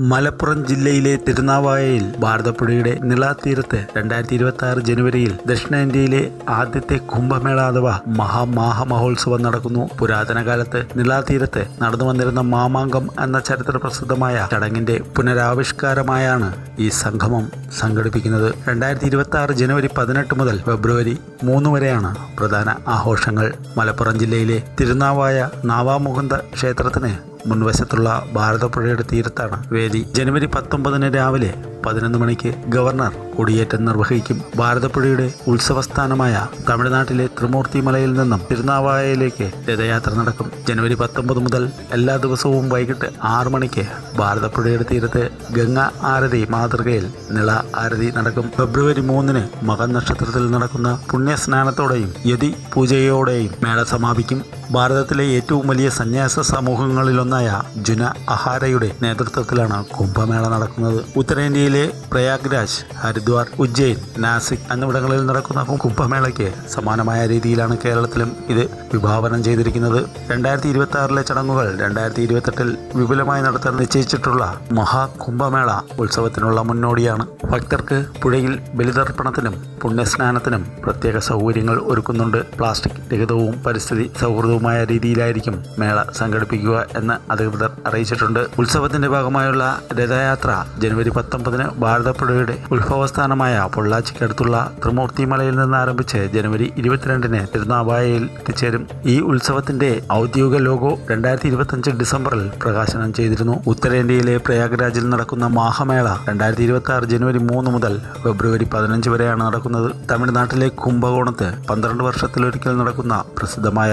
മലപ്പുറം ജില്ലയിലെ തിരുനാവായയിൽ ഭാരതപ്പുഴയുടെ നിളാതീരത്ത് രണ്ടായിരത്തി ഇരുപത്തി ആറ് ജനുവരിയിൽ ദക്ഷിണേന്ത്യയിലെ ആദ്യത്തെ കുംഭമേള അഥവാ മഹാമാഹ മഹോത്സവം നടക്കുന്നു. പുരാതന കാലത്ത് നിളാതീരത്ത് നടന്നു വന്നിരുന്ന മാമാങ്കം എന്ന ചരിത്ര പ്രസിദ്ധമായ ചടങ്ങിന്റെ പുനരാവിഷ്കാരമായാണ് ഈ സംഗമം. സംഘടിപ്പിക്കുന്നത് രണ്ടായിരത്തി ഇരുപത്തി ആറ് ജനുവരി പതിനെട്ട് മുതൽ ഫെബ്രുവരി മൂന്ന് വരെയാണ് പ്രധാന ആഘോഷങ്ങൾ. മലപ്പുറം ജില്ലയിലെ തിരുനാവായ നാവാമുകുന്ദ ക്ഷേത്രത്തിന് മുൻവശത്തുള്ള ഭാരതപ്പുഴയുടെ തീരത്താണ് വേദി ജനുവരി പത്തൊമ്പതിന് രാവിലെ പതിനൊന്ന് മണിക്ക് ഗവർണർ കൊടിയേറ്റം നിർവഹിക്കും. ഭാരതപ്പുഴയുടെ ഉത്സവസ്ഥാനമായ തമിഴ്നാട്ടിലെ ത്രിമൂർത്തി മലയിൽ നിന്നും തിരുനാവായയിലേക്ക് രഥയാത്ര നടക്കും. ജനുവരി പത്തൊമ്പത് മുതൽ എല്ലാ ദിവസവും വൈകിട്ട് ആറു മണിക്ക് ഭാരതപ്പുഴയുടെ തീരത്ത് ഗംഗാ ആരതി മാതൃകയിൽ നിള ആരതി നടക്കും. ഫെബ്രുവരി മൂന്നിന് മകൻ നക്ഷത്രത്തിൽ നടക്കുന്ന പുണ്യസ്നാനത്തോടെയും യതി പൂജയോടെയും മേള സമാപിക്കും. ഭാരതത്തിലെ ഏറ്റവും വലിയ സന്യാസ സമൂഹങ്ങളിലൊന്നായ ജുന അഹാരയുടെ നേതൃത്വത്തിലാണ് കുംഭമേള നടക്കുന്നത്. ഉത്തരേന്ത്യയിലെ പ്രയാഗ്രാജ് ഹരിദ്വാർ ഉജ്ജയിൻ നാസിക് എന്നിവിടങ്ങളിൽ നടക്കുന്ന കുംഭമേളയ്ക്ക് സമാനമായ രീതിയിലാണ് കേരളത്തിലും ഇത് വിഭാവനം ചെയ്തിരിക്കുന്നത്. രണ്ടായിരത്തി ഇരുപത്തി ആറിലെ ചടങ്ങുകൾ രണ്ടായിരത്തി ഇരുപത്തെട്ടിൽ വിപുലമായി നടത്താൻ നിശ്ചയിച്ചിട്ടുള്ള മഹാകുംഭമേള ഉത്സവത്തിനുള്ള മുന്നോടിയാണ്. ഭക്തർക്ക് പുഴയിൽ ബലിതർപ്പണത്തിനും പുണ്യസ്നാനത്തിനും പ്രത്യേക സൗകര്യങ്ങൾ ഒരുക്കുന്നുണ്ട്. പ്ലാസ്റ്റിക് രഹിതവും പരിസ്ഥിതി സൗഹൃദവുമായ രീതിയിലായിരിക്കും മേള സംഘടിപ്പിക്കുക എന്ന് അധികൃതർ അറിയിച്ചിട്ടുണ്ട്. ഉത്സവത്തിന്റെ ഭാഗമായുള്ള രഥയാത്ര ജനുവരി പത്തൊമ്പതിന് ഭാരതപ്പുഴയുടെ ഉത്ഭവസ്ഥാനമായ പൊള്ളാച്ചിക്കടുത്തുള്ള ത്രിമൂർത്തി മലയിൽ നിന്ന് ആരംഭിച്ച് ജനുവരി ഇരുപത്തിരണ്ടിന് തിരുനാവായയിൽ എത്തിച്ചേരും. ഈ ഉത്സവത്തിന്റെ ഔദ്യോഗിക ലോഗോ രണ്ടായിരത്തി ഇരുപത്തഞ്ച് ഡിസംബറിൽ പ്രകാശനം ചെയ്തിരുന്നു. ഉത്തരേന്ത്യയിലെ പ്രയാഗ്രാജിൽ നടക്കുന്ന മാഹമേള രണ്ടായിരത്തി ഇരുപത്തി ആറ് ജനുവരി മൂന്ന് മുതൽ ഫെബ്രുവരി പതിനഞ്ച് വരെയാണ് നടക്കുന്നത്. തമിഴ്നാട്ടിലെ കുംഭകോണത്ത് പന്ത്രണ്ട് വർഷത്തിലൊരിക്കൽ നടക്കുന്ന പ്രസിദ്ധമായ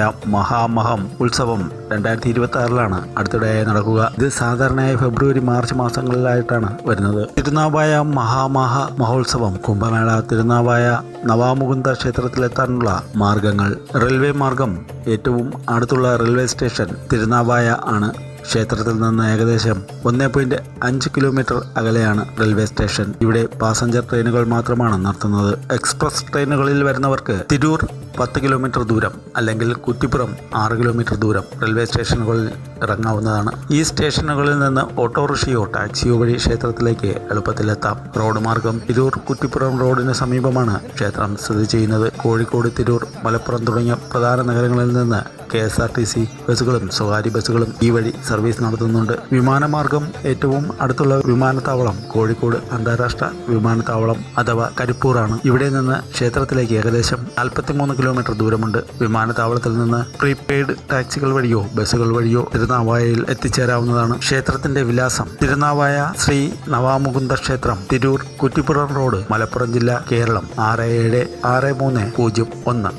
മഹാമഹം ഉത്സവം രണ്ടായിരത്തി ഇരുപത്തി ആറിലാണ് അടുത്തിടെ നടക്കുക. ഇത് സാധാരണയായി ഫെബ്രുവരി മാർച്ച് മാസങ്ങളിലായിട്ടാണ് വരുന്നത്. തിരുനാവായ മഹാമഹ മഹോത്സവം കുംഭമേള തിരുനാവായ നവാമുകുന്ദ ക്ഷേത്രത്തിലെത്താനുള്ള മാർഗങ്ങൾ. റെയിൽവേ മാർഗം ഏറ്റവും അടുത്തുള്ള റെയിൽവേ സ്റ്റേഷൻ തിരുനാവായ ആണ്. ക്ഷേത്രത്തിൽ നിന്ന് ഏകദേശം ഒന്നേ പോയിന്റ് അഞ്ച് കിലോമീറ്റർ അകലെയാണ് റെയിൽവേ സ്റ്റേഷൻ ഇവിടെ പാസഞ്ചർ ട്രെയിനുകൾ മാത്രമാണ് നടത്തുന്നത് എക്സ്പ്രസ് ട്രെയിനുകളിൽ വരുന്നവർക്ക് തിരൂർ പത്ത് കിലോമീറ്റർ ദൂരം അല്ലെങ്കിൽ കുറ്റിപ്പുറം ആറ് കിലോമീറ്റർ ദൂരം റെയിൽവേ സ്റ്റേഷനുകളിൽ ഇറങ്ങാവുന്നതാണ്. ഈ സ്റ്റേഷനുകളിൽ നിന്ന് ഓട്ടോറിക്ഷയോ ടാക്സിയോ വഴി ക്ഷേത്രത്തിലേക്ക് എളുപ്പത്തിലെത്താം. റോഡ് മാർഗം തിരൂർ കുറ്റിപ്പുറം റോഡിന് സമീപമാണ് ക്ഷേത്രം സ്ഥിതി ചെയ്യുന്നത്. കോഴിക്കോട് തിരൂർ മലപ്പുറം തുടങ്ങിയ പ്രധാന നഗരങ്ങളിൽ നിന്ന് K S R T C ബസ്സുകളും സ്വകാര്യ ബസ്സുകളും ഈ വഴി സർവീസ് നടത്തുന്നുണ്ട്. വിമാനമാർഗം ഏറ്റവും അടുത്തുള്ള വിമാനത്താവളം കോഴിക്കോട് അന്താരാഷ്ട്ര വിമാനത്താവളം അഥവാ കരിപ്പൂറാണ്. ഇവിടെ നിന്ന് ക്ഷേത്രത്തിലേക്ക് ഏകദേശം 43 കിലോമീറ്റർ ദൂരമുണ്ട്. വിമാനത്താവളത്തിൽ നിന്ന് പ്രീപെയ്ഡ് ടാക്സികൾ വഴിയോ ബസ്സുകൾ വഴിയോ തിരുനാവായയിൽ എത്തിച്ചേരാവുന്നതാണ് ക്ഷേത്രത്തിന്റെ വിലാസം. തിരുനാവായ ശ്രീ നവാമുകുന്ദ ക്ഷേത്രം തിരൂർ കുറ്റിപ്പുറം റോഡ് മലപ്പുറം ജില്ല കേരളം ആറ് ഏഴ് ആറ് മൂന്ന് പൂജ്യം ഒന്ന്.